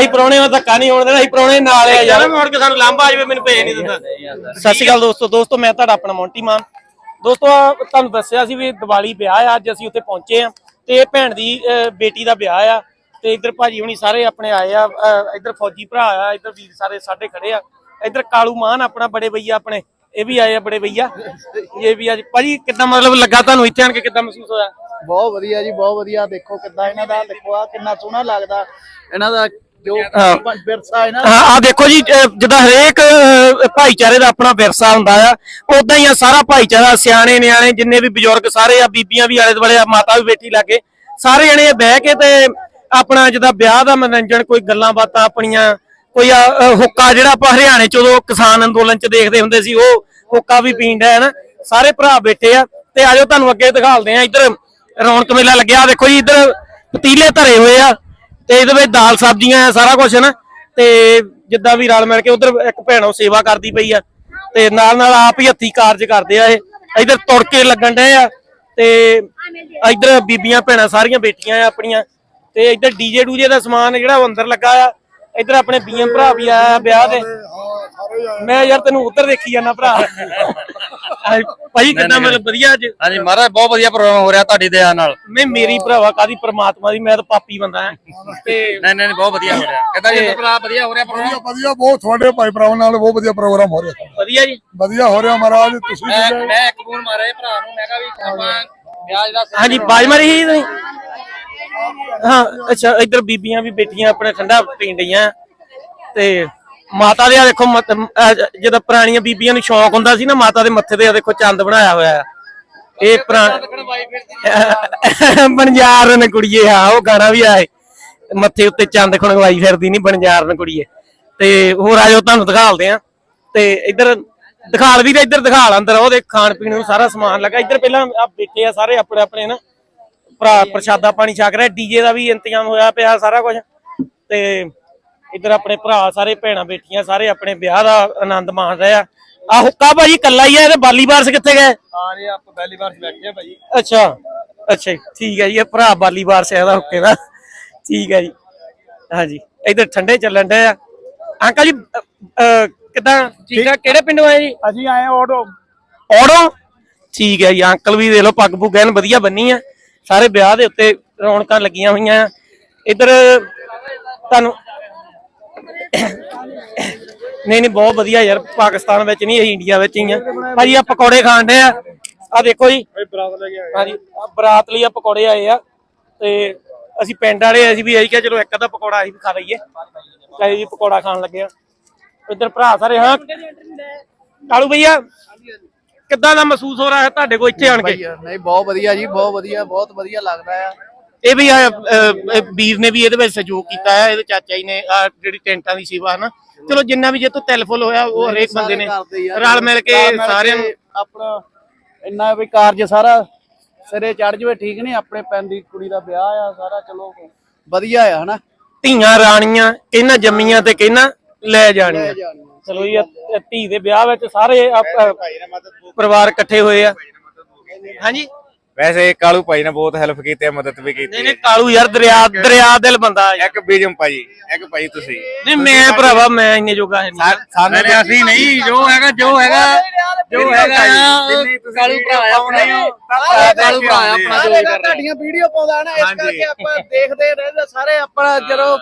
ਅਸੀਂ ਪ੍ਰਾਹੁਣੇ ਨੂੰ ਧੱਕਾ ਨਹੀਂ ਹੋਣ ਦੇਣਾ ਅਸੀਂ ਪ੍ਰਾਹੁਣੇ ਨਾਲ ਆ ਯਾਰ। ਯਾਰ ਮੋੜ ਕੇ ਸਾਨੂੰ ਲਾਂਭਾ ਆ ਜਾਵੇ ਮੈਨੂੰ ਭੇਜ ਨਹੀਂ ਦਿੰਦਾ। ਸਤਿ ਸ਼੍ਰੀ ਅਕਾਲ ਦੋਸਤੋ ਦੋਸਤੋ ਮੈਂ ਤੁਹਾਡਾ ਆਪਣਾ ਮੌਂਟੀ ਮਾਨ। ਦੋਸਤੋ ਆਹ ਤੁਹਾਨੂੰ ਦੱਸਿਆ ਸੀ ਵੀ ਦੀਵਾਲੀ ਵਿਆਹ ਆ ਅੱਜ ਅਸੀਂ ਉੱਥੇ ਪਹੁੰਚੇ ਆ ਤੇ ਇਹ ਭੈਣ ਦੀ ਅਹ, ਬੇਟੀ ਦਾ ਵਿਆਹ ਆ ਤੇ ਇੱਧਰ ਭਾਜੀ ਹੁਣੀ ਸਾਰੇ ਆਪਣੇ ਆਏ ਆ ਅਹ, ਇੱਧਰ ਫੌਜੀ ਭਰਾ ਆ ਇੱਧਰ ਵੀਰ ਸਾਰੇ ਸਾਡੇ ਖੜੇ ਆ। ਇੱਧਰ ਕਾਲੂ ਮਾਨ ਆਪਣਾ ਬੜੇ ਭਈਆ ਆਪਣੇ ਇਹ ਵੀ ਆਏ ਆ ਬੜੇ ਭਈਆ ਇਹ ਵੀ ਅੱਜ ਭਾਜੀ ਕਿੱਦਾਂ ਮਤਲਬ ਲੱਗਾ ਤੁਹਾਨੂੰ ਇੱਥੇ ਆਣ ਕੇ ਕਿੱਦਾਂ ਮਹਿਸੂਸ ਹੋਇਆ? ਬਹੁਤ ਵਧੀਆ ਜੀ ਬਹੁਤ ਵਧੀਆ। ਦੇਖੋ ਕਿੱਦਾਂ ਇਹਨਾਂ ਦਾ ਦੇਖੋ ਆ ਕਿੰਨਾ ਸੋਹਣਾ ਲੱਗਦਾ। ਇਹਨਾਂ ਦਾ ਜੋ ਹਾਂ। ਵਿਰਸਾ ਹੈ ਨਾ ਹਾਂ ਆ ਦੇਖੋ ਜੀ ਅਹ ਜਿੱਦਾਂ ਹਰੇਕ ਅਹ, ਭਾਈਚਾਰੇ ਦਾ ਆਪਣਾ ਵਿਰਸਾ ਹੁੰਦਾ ਆ ਉਦਾਂ ਹੀ ਆ ਸਾਰਾ ਭਾਈਚਾਰਾ ਸਿਆਣੇ ਨਿਆਣੇ ਜਿੰਨੇ ਵੀ ਬਜ਼ੁਰਗ ਸਾਰੇ ਆ ਬੀਬੀਆਂ ਵੀ ਆਲੇ ਦੁਆਲੇ ਆ ਮਾਤਾ ਵੀ ਬੈਠੀ ਲਾਗੇ ਸਾਰੇ ਜਣੇ ਬਹਿ ਕੇ ਤੇ ਆਪਣਾ ਜਿੱਦਾਂ ਵਿਆਹ ਦਾ ਮਨੋਰੰਜਨ ਕੋਈ ਗੱਲਾਂ ਬਾਤਾਂ ਆਪਣੀਆਂ ਕੋਈ ਆ, ਅਹ, ਹੁੱਕਾ ਜਿਹੜਾ ਆਪਾਂ ਹਰਿਆਣੇ ਚ ਉਦੋਂ ਕਿਸਾਨ ਅੰਦੋਲਨ ਚ ਦੇਖਦੇ ਹੁੰਦੇ ਸੀ ਉਹ ਹੁੱਕਾ ਵੀ ਪੀਂਦਾ ਹੈ ਨਾ ਸਾਰੇ ਭਰਾ ਬੈਠੇ ਆ ਤੇ ਆਜੋ ਤੁਹਾਨੂੰ ਅੱਗੇ ਦਿਖਾਲਦੇ ਆ ਇੱਧਰ ਰੌਣਕ ਮੇਲਾ ਲੱਗਿਆ ਦੇਖੋ ਜੀ ਇੱਧਰ ਪਤੀਲੇ ਧਰੇ ਹੋਏ ਆ ਤੇ ਇਹਦੇ ਵਿੱਚ ਦਾਲ ਸਬਜ਼ੀਆਂ ਆ, ਸਾਰਾ ਕੁਝ ਨਾ। ਤੇ ਜਿੱਦਾਂ ਵੀ ਰਲ ਮਿਲ ਕੇ ਉਧਰ ਇੱਕ ਭੈਣੋ ਸੇਵਾ ਕਰਦੀ ਪਈ ਆ। ਤੇ ਨਾਲ ਨਾਲ ਆਪ ਹੀ ਹੱਥੀ ਕਾਰਜ ਕਰਦੇ ਆ ਇਹ। ਇਧਰ ਤੁੜਕੇ ਲੱਗਣ ਡਏ ਆ ਤੇ ਇਧਰ ਬੀਬੀਆਂ ਭੈਣਾਂ ਸਾਰੀਆਂ ਬੈਠੀਆਂ ਆ ਆਪਣੀਆਂ। ਤੇ ਇਧਰ ਡੀਜੇ ਡੂਜੇ ਦਾ ਸਮਾਨ ਜਿਹੜਾ ਉਹ ਅੰਦਰ ਲੱਗਾ ਆ। ਇਧਰ ਆਪਣੇ ਬੀਐਮ ਭਰਾ ਵੀ ਆਇਆ ਵਿਆਹ ਦੇ ਮੈਂ ਯਾਰ ਤੈਨੂੰ ਉੱਧਰ ਦੇਖੀ ਜਾਂਦਾ ਭਰਾ। ਭਾਈ ਕਿੰਨਾ ਮਤਲਬ ਵਧੀਆ ਅੱਜ? ਹਾਂਜੀ ਮਹਾਰਾਜ ਬਹੁਤ ਵਧੀਆ ਪ੍ਰੋਗਰਾਮ ਹੋ ਰਿਹਾ ਤੁਹਾਡੀ ਦਇਆ ਨਾਲ। ਮੈਂ ਮੇਰੀ ਭਰਾਵਾ ਕਾਦੀ ਪ੍ਰਮਾਤਮਾ ਦੀ ਮੈਂ ਤਾਂ ਪਾਪੀ ਬੰਦਾ ਆ ਤੇ ਨਹੀਂ ਨਹੀਂ ਬਹੁਤ ਵਧੀਆ ਹੋ ਰਿਹਾ। ਕਹਿੰਦਾ ਜੀ ਭਰਾ ਵਧੀਆ ਹੋ ਰਿਹਾ ਪ੍ਰੋਗਰਾਮ? ਵਧੀਆ ਵਧੀਆ ਬਹੁਤ ਤੁਹਾਡੇ ਭਾਈ ਭਰਾਵਾਂ ਨਾਲ ਬਹੁਤ ਵਧੀਆ ਪ੍ਰੋਗਰਾਮ ਹੋ ਰਿਹਾ। ਵਧੀਆ ਜੀ। ਵਧੀਆ ਹੋ ਰਿਹਾ ਮਹਾਰਾਜ ਤੁਸੀਂ ਮੈਂ ਇੱਕ ਫੋਨ ਮਾਰਿਆ ਭਰਾ ਨੂੰ ਮੈਂ ਕਿਹਾ ਵੀ ਆਪਾਂ ਵਿਆਜ ਦਾ ਹਾਂਜੀ ਬਾਜ ਮਾਰੀ ਸੀ ਤੁਸੀਂ? ਹਾਂ ਅੱਛਾ ਇੱਧਰ ਬੀਬੀਆਂ ਵੀ ਬੈਠੀਆਂ ਆਪਣੇ ਠੰਡਾ ਪੀਣ ਡਈਆਂ। ਤੇ ਮਾਤਾ ਦੇ ਆ ਦੇਖੋ ਜਦੋਂ ਪੁਰਾਣੀਆਂ ਬੀਬੀਆਂ ਨੂੰ ਸ਼ੌਂਕ ਹੁੰਦਾ ਸੀ ਨਾ ਮਾਤਾ ਦੇ ਮੱਥੇ ਤੇ ਆ ਦੇਖੋ ਚੰਦ ਬਣਾਇਆ ਹੋਇਆ ਆ ਇਹ ਬਣਜਾਰ ਨੇ ਕੁੜੀਏ ਹਾਂ ਉਹ ਗਾਣਾ ਵੀ ਆਏ ਮੱਥੇ ਉੱਤੇ ਚੰਦ ਖਣਗਵਾਈ ਫਿਰਦੀ ਨਹੀਂ ਬਣਜਾਰ ਨੇ ਕੁੜੀਏ। ਤੇ ਹੋਰ ਆਜੋ ਤੁਹਾਨੂੰ ਦਿਖਾਲਦੇ ਆ ਤੇ ਇੱਧਰ ਦਿਖਾਲ ਵੀ ਇੱਧਰ ਦਿਖਾਲ ਅੰਦਰ ਉਹਦੇ ਖਾਣ ਪੀਣ ਨੂੰ ਸਾਰਾ ਸਮਾਨ ਲੱਗਾ। ਇੱਧਰ ਪਹਿਲਾਂ ਆ ਬੈਠੇ ਆ ਸਾਰੇ ਆਪਣੇ ਆਪਣੇ ਨਾ ਭਰਾ ਪ੍ਰਸ਼ਾਦਾ ਪਾਣੀ ਛਕ ਰਿਹਾ ਡੀਜੇ ਦਾ ਵੀ ਇੰਤਜ਼ਾਮ ਹੋਇਆ ਪਿਆ ਸਾਰਾ ਕੁਝ ਤੇ ਇੱਧਰ ਆਪਣੇ ਭਰਾ ਸਾਰੇ ਭੈਣਾਂ ਬੈਠੀਆਂ ਸਾਰੇ ਆਪਣੇ ਵਿਆਹ ਦਾ ਆਨੰਦ ਮਾਣ ਰਹੇ ਆ। ਆ ਹੁੱਕਾ ਭਾਜੀ ਕੱਲਾ ਹੀ ਆ ਇਹਦੇ ਬਾਲੀ ਬਾਰਸ ਕਿੱਥੇ ਗਏ? ਹਾਂ ਜੀ ਆਪਾਂ ਵਾਰ ਬੈਠੇ ਆ ਅੱਛਾ ਅੱਛਾ ਠੀਕ ਹੈ ਜੀ ਇਹ ਭਰਾ ਬਾਲੀ ਬਾਰਸ ਇਹਦਾ ਹੁੱਕੇ ਦਾ। ਠੀਕ ਹੈ ਜੀ। ਹਾਂਜੀ ਇੱਧਰ ਠੰਡੇ ਚੱਲਣ ਡਏ ਆ। ਅੰਕਲ ਜੀ ਕਿੱਦਾਂ? ਠੀਕ ਆ ਕਿਹੜੇ ਪਿੰਡੋਂ ਆਏ ਜੀ? ਅਸੀਂ ਆਏ ਆਟੋ ਔੜੋ ਠੀਕ ਹੈ ਜੀ ਅੰਕਲ ਵੀ ਦੇਖ ਲਓ ਪੱਗ ਪੁੱਗ ਐਨ ਵਧੀਆ ਬੰਨੀ ਆ। ਸਾਰੇ ਵਿਆਹ ਦੇ ਉੱਤੇ ਰੌਣਕਾਂ ਲੱਗੀਆਂ ਹੋਈਆਂ ਆ। ਇੱਧਰ ਤੁਹਾਨੂੰ ਨਹੀਂ ਨਹੀਂ ਬਹੁਤ ਵਧੀਆ ਯਾਰ ਪਾਕਿਸਤਾਨ ਵਿੱਚ ਨਹੀਂ ਅਸੀਂ ਇੰਡੀਆ ਵਿੱਚ ਹੀ ਆ ਭਾਜੀ ਆ ਪਕੌੜੇ ਖਾਣ ਦੇ ਆ। ਆ ਦੇਖੋ ਜੀ। ਹਾਂਜੀ ਆ ਬਰਾਤ ਲਈ ਆ ਪਕੌੜੇ ਆਏ ਆ। ਤੇ ਅਸੀਂ ਪਿੰਡ ਵਾਲੇ ਅਸੀਂ ਵੀ ਇਹੀ ਕਿਹਾ ਚਲੋ ਇੱਕ ਅੱਧਾ ਪਕੌੜਾ ਅਸੀਂ ਵੀ ਖਾ ਲਈਏ। ਚਾਹੇ ਜੀ ਪਕੌੜਾ ਖਾਣ ਲੱਗੇ ਆ। ਇੱਧਰ ਭਰਾ ਸਾਰੇ ਹਾਂ। ਕਾਲੂ ਭਈਆ ਕਿੱਦਾਂ ਦਾ ਮਹਿਸੂਸ ਹੋ ਰਿਹਾ ਹੈ ਤੁਹਾਡੇ ਕੋਲ ਇੱਥੇ ਆਣ ਕੇ? ਨਹੀਂ ਬਹੁਤ ਵਧੀਆ ਜੀ ਬਹੁਤ ਵਧੀਆ ਬਹੁਤ ਵਧੀਆ ਲੱਗਦਾ ਆ। ਇਹ ਵੀ ਵੀਰ ਨੇ ਵੀ ਇਹਦੇ ਵਿੱਚ ਸਹਿਯੋਗ ਕੀਤਾ ਹੈ ਇਹਦੇ ਚਾਚਾ ਜੀ ਨੇ ਜਿਹੜੀ ਟੈਂਟਾਂ ਦੀ ਸੇਵਾ ਹੈ ਨਾ ਚਲੋ ਜਿੰਨਾ ਵੀ ਜੇ ਤੋਂ ਤਿਲਫੁਲ ਹੋਇਆ ਉਹ ਹਰੇਕ ਬੰਦੇ ਨੇ। ਰਲ ਮਿਲ ਕੇ ਸਾਰਿਆਂ ਨੂੰ ਆਪਣਾ ਇੰਨਾ ਵੀ ਕਾਰਜ ਸਾਰਾ ਸਿਰੇ ਚੜ ਜਵੇ ਠੀਕ ਨਹੀਂ ਆਪਣੇ ਪੈਣ ਦੀ ਕੁੜੀ ਦਾ ਵਿਆਹ ਆ ਸਾਰਾ ਚਲੋ ਵਧੀਆ ਆ ਹਨਾ। ਧੀਆਂ ਰਾਣੀਆਂ ਕਿਹਨਾਂ ਜੰਮੀਆਂ ਤੇ ਕਿਹਨਾਂ ਲੈ ਜਾਣੀਆਂ। ਚਲੋ ਜੀ ਇਹ- ਧੀ ਦੇ ਵਿਆਹ ਵਿੱਚ ਸਾਰੇ ਪਰਿਵਾਰ ਇਕੱਠੇ ਹੋਏ ਆ। ਹਾਂਜੀ। ਵੈਸੇ ਕਾਲੂ ਭਾਈ ਨੇ ਬਹੁਤ ਹੈਲਪ ਕੀਤੀ ਹੈ ਮਦਦ ਵੀ ਨਹੀਂ ਕੀਤੀ ਨਹੀਂ ਕਾਲੂ ਯਾਰ ਦਰਿਆ ਦਰਿਆ ਦਿਲ ਬੰਦਾ ਆ। ਇੱਕ ਬੀਜਮ ਭਾਈ ਇੱਕ ਭਾਈ ਤੁਸੀਂ। ਨਹੀਂ ਮੈਂ ਭਰਾਵਾ ਮੈਂ ਇੰਨੇ ਜੋਗਾ ਹੈ ਨਹੀਂ। ਸਾਨੂੰ ਨਹੀਂ ਅਸੀਂ ਨਹੀਂ ਜੋ ਹੈਗਾ ਜੋ ਹੈਗਾ ਜੋ ਹੈਗਾ ਕਾਲੂ ਭਰਾ ਆਪਣਾ ਕਾਲੂ ਭਰਾ ਆਪਣਾ ਜੋ ਸਾਰੇ ਕਰ ਰਿਹਾ ਤੁਹਾਡੀਆਂ ਵੀਡੀਓ ਪਾਉਂਦਾ ਨਾ ਇਸ ਹਾਂਜੀ। ਕਰਕੇ ਆਪਾਂ ਦੇਖਦੇ ਰਹਿੰਦੇ ਸਾਰੇ ਆਪਣਾ ਜਦੋਂ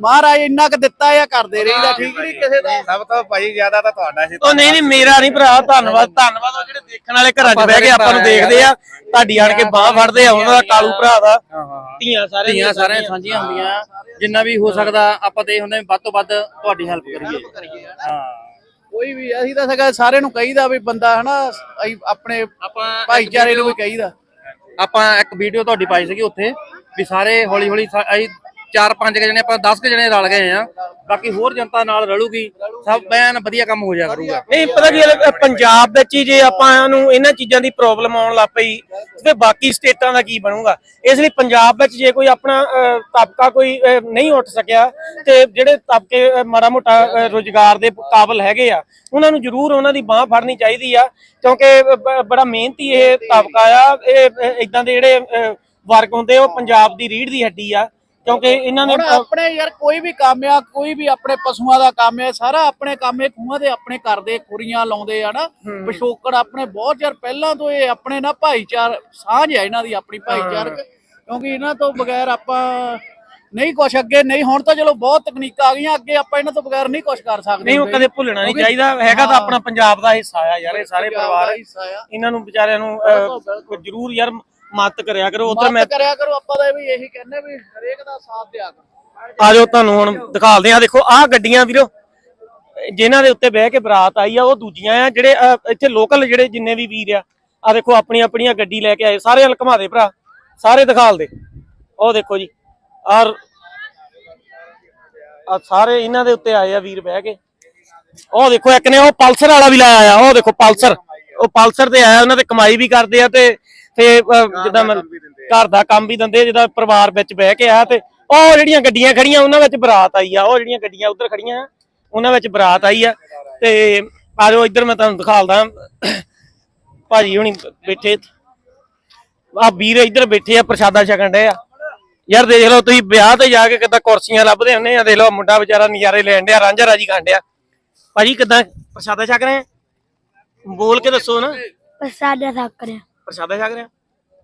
ਮਹਾਰਾਜ ਇੰਨਾ ਕੁ ਦਿੱਤਾ ਆ ਕਰਦੇ ਰਹੀਦਾ ਠੀਕ ਨਹੀਂ ਕਿਸੇ ਦਾ? ਸਭ ਤੋਂ ਭਾਈ ਜ਼ਿਆਦਾ ਤਾਂ ਤੁਹਾਡਾ ਸੀ। ਉਹ ਨਹੀਂ ਨਹੀਂ ਮੇਰਾ ਨਹੀਂ ਭਰਾ ਧੰਨਵਾਦ ਧੰਨਵਾਦ। ਉਹ ਜਿਹੜੇ ਦੇਖਣ ਵਾਲੇ ਘਰਾਂ 'ਚ ਬਹਿ ਕੇ ਆਪਾਂ ਨੂੰ ਦੇਖਦੇ ਆ। ਤੁਹਾਡੀ ਆਣ ਕੇ ਬਾਹ ਫੜਦੇ ਆ ਉਹਨਾਂ ਦਾ ਕਾਲੂ ਭਰਾ ਦਾ। ਧੀਆਂ ਸਾਰੇ ਧੀਆਂ ਸਾਰਿਆਂ ਸਾਂਝੀਆਂ ਹੁੰਦੀਆਂ। ਜਿੰਨਾ ਵੀ ਹੋ ਸਕਦਾ ਆਪਾਂ ਤੇ ਹੁੰਦੇ ਵੱਧ ਤੋਂ ਵੱਧ ਤੁਹਾਡੀ ਹੈਲਪ ਕਰੀਏ। ਹਾਂ ਕੋਈ ਵੀ ਅਸੀਂ ਤਾਂ ਸਗਾ ਸਾਰਿਆਂ ਨੂੰ ਕਹੀਦਾ ਵੀ ਬੰਦਾ ਹਨਾ ਅਸੀਂ ਆਪਣੇ ਆਪਾਂ ਭਾਈਚਾਰੇ ਨੂੰ ਵੀ ਕਹੀਦਾ। ਆਪਾਂ ਇੱਕ ਵੀਡੀਓ ਤੁਹਾਡੀ ਪਾਈ ਸੀਗੀ ਉੱਥੇ ਵੀ ਸਾਰੇ ਹੌਲੀ ਹੌਲੀ ਅਸੀਂ ਚਾਰ ਪੰਜ ਕੁ ਜਣੇ ਆਪਾਂ 10 ਜਣੇ ਰਲ ਗਏ ਆ ਬਾਕੀ ਹੋਰ ਜਨਤਾ ਨਾਲ ਰਲੂਗੀ ਸਭ ਐਨ ਵਧੀਆ ਕੰਮ ਹੋ ਜਾ ਕਰੂਗਾ। ਨਹੀਂ ਪਤਾ ਕੀ ਹੈ ਪੰਜਾਬ ਵਿੱਚ ਹੀ ਜੇ ਆਪਾਂ ਨੂੰ ਇਹਨਾਂ ਚੀਜ਼ਾਂ ਦੀ ਪ੍ਰੋਬਲਮ ਆਉਣ ਲੱਗ ਪਈ ਤੇ ਬਾਕੀ ਸਟੇਟਾਂ ਦਾ ਕੀ ਬਣੂਗਾ? ਇਸ ਲਈ ਪੰਜਾਬ ਵਿੱਚ ਜੇ ਕੋਈ ਆਪਣਾ ਅਹ, ਤਬਕਾ ਕੋਈ ਅਹ, ਨਹੀਂ ਉੱਠ ਸਕਿਆ ਤੇ ਜਿਹੜੇ ਤਬਕੇ ਅਹ, ਮਾੜਾ ਮੋਟਾ ਅਹ, ਰੁਜ਼ਗਾਰ ਦੇ ਕਾਬਲ ਹੈਗੇ ਆ ਉਹਨਾਂ ਨੂੰ ਜ਼ਰੂਰ ਉਹਨਾਂ ਦੀ ਬਾਹ ਫੜਨੀ ਚਾਹੀਦੀ ਆ ਕਿਉਂਕਿ ਬ- ਬੜਾ ਮਿਹਨਤੀ ਇਹ ਤਬਕਾ ਆ ਇਹ ਇਦਾਂ ਦੇ ਜਿਹੜੇ ਅਹ, ਵਰਗ ਹੁੰਦੇ ਆ ਉਹ ਪੰਜਾਬ ਦੀ ਰੀੜ ਦੀ ਹੱਡੀ ਆ। ਕਿਉਂਕਿ ਇਹਨਾਂ ਨੇ ਹੁਣ ਆਪਣੇ ਯਾਰ ਕੋਈ ਵੀ ਕੰਮ ਆ ਕੋਈ ਵੀ ਆਪਣੇ ਪਸ਼ੂਆਂ ਦਾ ਕੰਮ ਹੈ ਸਾਰਾ ਆਪਣੇ ਕੰਮ ਇਹ ਖੂਹਾਂ ਦੇ ਆਪਣੇ ਕਰਦੇ ਖੁਰੀਆਂ ਲਾਉਂਦੇ ਆ ਨਾ ਪਿਛੋਕੜ ਆਪਣੇ ਬਹੁਤ ਚਿਰ ਪਹਿਲਾਂ ਤੋਂ ਇਹ ਆਪਣੇ ਨਾ ਭਾਈਚਾਰ ਸਾਂਝ ਹੈ ਇਹਨਾਂ ਦੀ ਆਪਣੀ ਭਾਈਚਾਰਕ ਕਿਉਂਕਿ ਇਹਨਾਂ ਤੋਂ ਬਗੈਰ ਆਪਾਂ ਨਹੀਂ ਕੁਛ ਅੱਗੇ ਨਹੀਂ ਹੁਣ ਤਾਂ ਚਲੋ ਬਹੁਤ ਤਕਨੀਕਾਂ ਆ ਗਈਆਂ ਅੱਗੇ ਆਪਾਂ ਇਹਨਾਂ ਤੋਂ ਬਗੈਰ ਨਹੀਂ ਕੁਛ ਕਰ ਸਕਦੇ ਨਹੀਂ ਉਹ। ਕਦੇ ਭੁੱਲਣਾ ਨਹੀਂ ਚਾਹੀਦਾ ਹੈਗਾ ਤਾਂ। ਆਪਣਾ ਪੰਜਾਬ ਦਾ ਹਿੱਸਾ ਆ ਯਾਰ ਇਹ ਸਾਰੇ ਪਰਿਵਾਰ ਆ। ਇਹਨਾਂ ਨੂੰ ਵਿਚਾਰਿਆਂ ਨੂੰ ਜ਼ਰੂਰ ਯਾਰ ਮਦਦ ਕਰਿਆ ਕਰੋ ਉਧਰ ਮੈਂ ਕਰਿਆ ਕਰੋ ਆਪਾਂ ਤਾਂ ਵੀ ਇਹੀ ਕਹਿੰਦੇ ਵੀ ਹਰੇਕ ਦਾ ਸਾਥ ਦਿਆ ਕਰੋ। ਆ ਜਾਓ ਤੁਹਾਨੂੰ ਹੁਣ ਦਿਖਾਲਦੇ ਆ ਦੇਖੋ ਆਹ ਗੱਡੀਆਂ ਵੀਰੋ ਜਿਨ੍ਹਾਂ ਦੇ ਉੱਤੇ ਬਹਿ ਕੇ ਬਰਾਤ ਆਈ ਆ ਉਹ ਦੂਜੀਆਂ ਆ ਜਿਹੜੇ ਇੱਥੇ ਲੋਕਲ ਜਿਹੜੇ ਜਿੰਨੇ ਵੀ ਵੀਰ ਆ ਆ ਦੇਖੋ ਆਪਣੀ ਆਪਣੀਆਂ ਗੱਡੀ ਲੈ ਕੇ ਆਏ ਸਾਰੇ ਹਲ ਘੁਮਾ ਦੇ ਭਰਾ ਸਾਰੇ ਦਿਖਾਲ ਦੇ। ਉਹ ਦੇਖੋ ਜੀ ਆਰ ਆ ਸਾਰੇ ਇਹਨਾਂ ਦੇ ਉੱਤੇ ਆਏ ਆ ਵੀਰ ਬਹਿ ਕੇ। ਉਹ ਦੇਖੋ ਇੱਕ ਨੇ ਉਹ ਪਲਸਰ ਵਾਲਾ ਵੀ ਲਾਇਆ ਆ ਉਹ ਦੇਖੋ ਪਲਸਰ ਉਹ ਪਲਸਰ ਤੇ ਆਇਆ ਉਹਨਾਂ ਤੇ ਕਮਾਈ ਵੀ ਕਰਦੇ ਆ ਤੇ ਤੇ ਜਿੱਦਾਂ ਘਰ ਦਾ ਕੰਮ ਵੀ ਦਿੰਦੇ ਜਿੱਦਾਂ ਪਰਿਵਾਰ ਵਿੱਚ ਬਹਿ ਕੇ ਆ ਤੇ ਉਹ ਜਿਹੜੀਆਂ ਗੱਡੀਆਂ ਖੜੀਆਂ ਉਹਨਾਂ ਵਿੱਚ ਬਰਾਤ ਆਈ ਆ। ਉਹ ਜਿਹੜੀਆਂ ਗੱਡੀਆਂ ਉੱਧਰ ਖੜੀਆਂ ਉਹਨਾਂ ਵਿੱਚ ਬਰਾਤ ਆਈ ਆ। ਤੇ ਆ ਜਾਓ ਇੱਧਰ ਮੈਂ ਤੁਹਾਨੂੰ ਦਿਖਾਲਦਾ। ਭਾਜੀ ਹੁਣੀ ਬੈਠੇ। ਆ ਵੀਰ ਇੱਧਰ ਬੈਠੇ ਆ ਪ੍ਰਸ਼ਾਦਾ ਛਕਣ ਡਏ ਆ। ਯਾਰ ਦੇਖ ਲਓ ਤੁਸੀਂ ਵਿਆਹ ਤੇ ਜਾ ਕੇ ਕਿੱਦਾਂ ਕੁਰਸੀਆਂ ਲੱਭਦੇ ਹੁੰਦੇ ਆ। ਦੇਖ ਲਓ ਮੁੰਡਾ ਵਿਚਾਰਾ ਨਜ਼ਾਰੇ ਲੈਣ ਡਿਆ ਰਾਂਝਾ ਰਾਜੀ ਖਾਣ ਡਿਆ। ਭਾਜੀ ਕਿੱਦਾਂ ਪ੍ਰਸ਼ਾਦਾ ਛਕ ਰਹੇ ਆ? ਬੋਲ ਕੇ ਦੱਸੋ ਨਾ। ਪ੍ਰਸਾਦਾ ਸਾਕ ਕਰਿਆ ਪ੍ਰਸ਼ਾਦਾ ਛਕ ਰਹੇ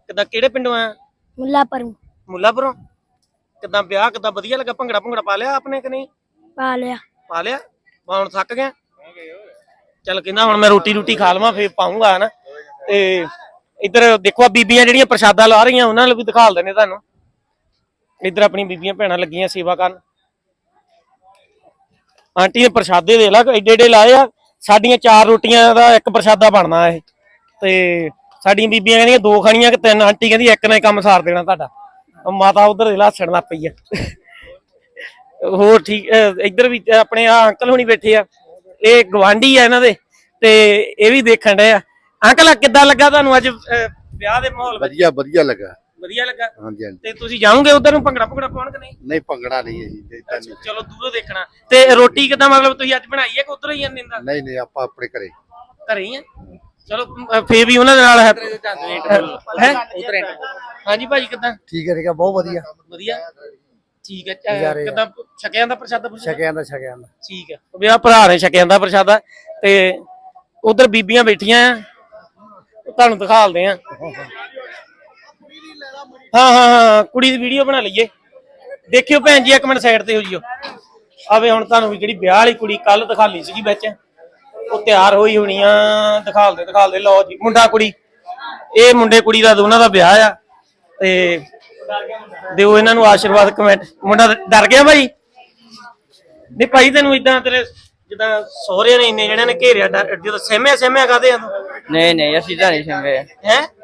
ਕਿੱਦਾਂ ਕਿਹੜੇ ਪਿੰਡੋਂ ਆਇਆ ਮੁੱਲਾ ਪਰੂ ਮੁੱਲਾਪੁਰੋਂ? ਕਿੱਦਾਂ ਵਿਆਹ ਕਿੱਦਾਂ ਵਧੀਆ ਲੱਗਾ? ਭੰਗੜਾ ਭੰਗੜਾ ਪਾ ਲਿਆ ਆਪਣੇ ਕਿ ਨਹੀਂ? ਪਾ ਲਿਆ। ਪਾ ਲਿਆ? ਮੈਂ ਹੁਣ ਥੱਕ ਗਿਆ ਚੱਲ ਕਹਿੰਦਾ ਹੁਣ ਮੈਂ ਰੋਟੀ ਰੋਟੀ ਖਾ ਲਵਾਂ ਫੇਰ ਪਾਉਂਗਾ ਨਾ ਤੇ ਇੱਧਰ ਦੇਖੋ ਆ ਬੀਬੀਆਂ ਜਿਹੜੀਆਂ ਪ੍ਰਸ਼ਾਦਾ ਲਾ ਰਹੀਆਂ ਉਹਨਾਂ ਨੂੰ ਵੀ ਦਿਖਾਲ ਦਿੰਦੇ ਤੁਹਾਨੂੰ। ਇੱਧਰ ਆਪਣੀ ਬੀਬੀਆਂ ਭੈਣਾਂ ਲੱਗੀਆਂ ਸੇਵਾ ਕਰਨ। ਆਂਟੀ ਨੇ ਪ੍ਰਸ਼ਾਦੇ ਦੇ ਲਾ ਏਡੇ ਏਡੇ ਲਾਏ ਆ ਸਾਡੀਆਂ ਚਾਰ ਰੋਟੀਆਂ ਦਾ ਇੱਕ ਪ੍ਰਸ਼ਾਦਾ ਬਣਨਾ ਇਹ। ਤੇ ਸਾਡੀਆਂ ਬੀਬੀਆਂ ਕਹਿੰਦੀਆਂ ਦੋ ਖਾਣੀਆਂ ਕਿ ਤਿੰਨ ਆਂਟੀ ਕਹਿੰਦੀ ਇੱਕ ਹੀ ਕੰਮ ਸਾਰ ਦੇਣਾ ਤੁਹਾਡਾ। ਮਾਤਾ ਉਧਰ ਦੇ ਹੱਸਣ ਲੱਗ ਪਈ ਆ। ਹੋਰ ਠੀਕ ਇੱਧਰ ਵੀ ਆਪਣੇ ਆ ਅੰਕਲ ਹੁਣੀ ਬੈਠੇ ਆ। ਇਹ ਗਵਾਂਢੀ ਆ ਇਹਨਾਂ ਦੇ ਤੇ ਇਹ ਵੀ ਦੇਖਣ ਡਏ ਆ। ਅੰਕਲ ਕਿੱਦਾਂ ਲੱਗਾ ਤੁਹਾਨੂੰ ਅੱਜ ਵਿਆਹ ਦੇ ਮਾਹੌਲ ਵਿੱਚ? ਵਧੀਆ ਵਧੀਆ ਲੱਗਾ। ਵਧੀਆ ਲੱਗਾ? ਹਾਂਜੀ ਹਾਂਜੀ। ਤੇ ਤੁਸੀਂ ਜਾਓਗੇ ਉਧਰ ਨੂੰ ਭੰਗੜਾ ਭੰਗੜਾ ਪਾਉਣ ਕਿ ਨਹੀਂ? ਨਹੀਂ ਭੰਗੜਾ ਨਹੀਂ ਹੈ ਜੀ ਚਲੋ ਦੂਰੋਂ ਦੇਖਣਾ। ਤੇ ਰੋਟੀ ਕਿੱਦਾਂ ਮਤਲਬ ਤੁਸੀਂ ਅੱਜ ਬਣਾਈ ਹੈ ਕਿ ਉਧਰੋਂ ਹੀ ਜਾਂਦੇ ਨਹੀਂ ਨਹੀਂ ਆਪਾਂ ਆਪਣੇ ਘਰੇ। ਘਰੇ ਹੀ ਆ? ਚਲੋ ਫੇਰ ਵੀ ਉਹਨਾਂ ਦੇ ਨਾਲ ਹੈ। ਹੈ। ਹਾਂਜੀ ਭਾਜੀ ਕਿੱਦਾਂ? ਠੀਕ ਹੈ ਠੀਕ ਹੈ ਬਹੁਤ ਵਧੀਆ। ਵਧੀਆ? ਠੀਕ ਹੈ ਕਿੱਦਾਂ? ਛਕਿਆਂ ਦਾ ਪ੍ਰਸ਼ਾਦਾ? ਛਕਿਆਂ ਦਾ ਛਕਿਆਂ ਦਾ। ਠੀਕ ਹੈ। ਵੀ ਆ ਭਰਾ ਨੇ ਛਕਿਆਂ ਦਾ ਪ੍ਰਸ਼ਾਦਾ ਤੇ ਉਧਰ ਬੀਬੀਆਂ ਬੈਠੀਆਂ ਆ। ਤੁਹਾਨੂੰ ਦਿਖਾਲਦੇ ਆ। ਹਾਂ ਹਾਂ ਹਾਂ ਕੁੜੀ ਦੀ ਵੀਡੀਓ ਬਣਾ ਲਈਏ। ਦੇਖਿਓ ਭੈਣ ਜੀ ਇੱਕ ਮਿੰਟ ਸਾਈਡ ਤੇ ਹੋ ਜਿਓ। ਆਵੇ ਹੁਣ ਤੁਹਾਨੂੰ ਵੀ ਜਿਹੜੀ ਵਿਆਹ ਵਾਲੀ ਕੁੜੀ ਕੱਲ ਦਿਖਾਲੀ ਸੀਗੀ ਵਿੱਚ। ਉਹ ਤਿਆਰ ਹੋਈ ਹੋਣੀ ਆ। ਦਿਖਾਲਦੇ ਦਿਖਾਲਦੇ ਲਓ ਜੀ ਮੁੰਡਾ ਕੁੜੀ। ਇਹ ਮੁੰਡੇ ਕੁੜੀ ਦਾ ਦੋਨਾਂ ਦਾ ਵਿਆਹ ਆ। ਤੇ ਦਿਓ ਇਹਨਾਂ ਨੂੰ ਆਸ਼ੀਰਵਾਦ ਕਮੈਂਟ। ਮੁੰਡਾ ਡਰ ਗਿਆ ਭਾਈ ਨਹੀਂ ਭਾਈ ਤੈਨੂੰ ਇਦਾਂ ਤੇਰੇ ਜਿੱਦਾਂ ਸਹੁਰੇ ਨੇ ਇੰਨੇ ਜਣਿਆਂ ਨੇ ਘੇਰਿਆ ਜਦੋਂ ਸਹਿਮਿਆ ਸਹਿਮਿਆ ਕਾਦੇ ਆ ਤੂੰ? ਨਹੀਂ ਨਹੀਂ ਅਸੀਂ ਤਾਂ ਨਹੀਂ ਸੰਗੇ ਹੈ?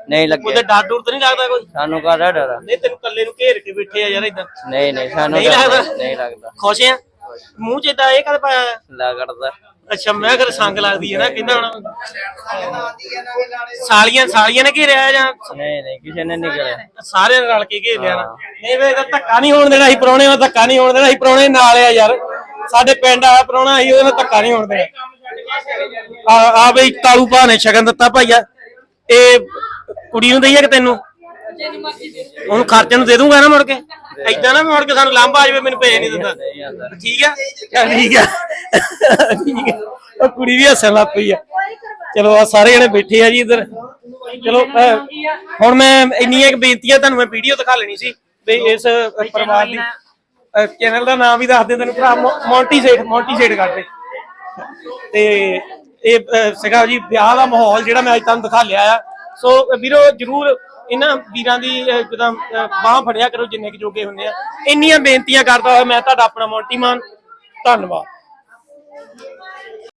ਨਹੀਂ ਉਹਦੇ ਲੱਗੇ ਡਰ ਡਰ ਤਾਂ ਨਹੀਂ ਲੱਗਦਾ ਕੋਈ? ਸਾਨੂੰ ਕਾਹਦਾ ਡਰ ਆ? ਨਹੀਂ ਤੈਨੂੰ ਕੱਲੇ ਨੂੰ ਘੇਰ ਕੇ ਬੈਠੇ ਆ ਯਾਰ ਇਦਾਂ ਨਹੀਂ ਨਹੀਂ ਸਾਨੂੰ ਨਹੀਂ ਲੱਗਦਾ? ਨਹੀਂ ਲੱਗਦਾ। ਖੁਸ਼ ਆ? ਮੂੰਹ ਚ ਇਦਾਂ ਇਹ ਕਦ ਪਾਇਆ ਲੱਗਦਾ। ਅੱਛਾ ਮੈਂ ਕਰ ਸੰਗ ਲੱਗਦੀ ਹੈ ਨਾ ਕਹਿੰਦਾ ਹੁਣ? ਸਾਲੀਆਂ ਸਾਲੀਆਂ ਨੇ ਘੇਰਿਆ ਜਾਂ ਨਹੀਂ ਨਹੀਂ ਕਿਸੇ ਨੇ ਨਹੀਂ ਕਰਿਆ ਸਾਰਿਆਂ ਨੇ ਰਲ ਕੇ ਘੇਰ ਲਿਆ ਨਾ। ਨਹੀਂ ਵੇ ਇਹਦਾ ਧੱਕਾ ਨਹੀਂ ਹੋਣ ਦੇਣਾ ਸੀ ਪਰੌਣੇ ਨਾਲ ਧੱਕਾ ਨਹੀਂ ਹੋਣ ਦੇਣਾ ਸੀ ਪਰੌਣੇ ਨਾਲ ਆ ਯਾਰ। ਸਾਡੇ ਪਿੰਡ ਆ ਪਰੌਣਾ ਸੀ ਉਹਦੇ ਨਾਲ ਧੱਕਾ ਨਹੀਂ ਹੋਣ ਦੇਣਾ। ਆ ਆ ਬਈ ਕਾਲੂ ਭਾ ਨੇ ਸ਼ਗਨ ਦਿੱਤਾ ਭਾਈਆ। ਇਹ ਕੁੜੀ ਨੂੰ ਦਈਏ ਕਿ ਤੈਨੂੰ? ਉਹਨੂੰ ਖਰਚੇ ਨੂੰ ਦੇ ਦੂੰਗਾ ਨਾ ਮੁੜ ਕੇ? ਐਦਾਂ ਨਾ ਮੁੜ ਕੇ ਸਾਨੂੰ ਲਾਂਭਾ ਆ ਜਾਵੇ ਮੈਨੂੰ ਭੇਜ ਨਹੀਂ ਦਿੰਦਾ। ਠੀਕ ਆ? ਠੀਕ ਆ। ਠੀਕ ਆ। ਉਹ ਕੁੜੀ ਵੀ ਹੱਸਣ ਲੱਗ ਪਈ ਆ। ਚਲੋ ਆ ਸਾਰੇ ਜਣੇ ਬੈਠੇ ਆ ਜੀ ਇੱਧਰ। ਚਲੋ ਅਹ, ਹੁਣ ਮੈਂ ਇੰਨੀਆਂ ਕੁ ਬੇਨਤੀਆਂ ਤੁਹਾਨੂੰ ਮੈਂ ਵੀਡੀਓ ਦਿਖਾ ਲੈਣੀ ਸੀ ਵੀ ਇਸ ਪਰਿਵਾਰ ਦੀ। ਚੈਨਲ ਦਾ ਨਾਮ ਵੀ ਦੱਸ ਦੇ ਤੈਨੂੰ ਭਰਾ ਮੋ- ਮੌਂਟੀ ਸੇਠ ਮੌਂਟੀ ਸੇਠ ਕਰਦੇ ਤੇ ਇਹ ਅਹ, ਸੀਗਾ ਜੀ ਵਿਆਹ ਦਾ ਮਾਹੌਲ ਜਿਹੜਾ ਮੈਂ ਅੱਜ ਤੁਹਾਨੂੰ ਦਿਖਾ ਲਿਆ ਆ। ਸੋ ਅਹ, ਵੀਰੋ ਜਰੂਰ ਇਹਨਾਂ ਵੀਰਾਂ ਦੀ ਅਹ, ਜਿੱਦਾਂ ਬਾਹ ਫੜਿਆ ਕਰੋ ਜਿੰਨੇ ਕੁ ਜੋਗੇ ਹੁੰਦੇ ਆ। ਇੰਨੀਆਂ ਬੇਨਤੀਆਂ ਕਰਦਾ ਹੋਇਆ ਮੈਂ ਤੁਹਾਡਾ ਆਪਣਾ ਮੌਂਟੀ ਮਾਨ ਧੰਨਵਾਦ।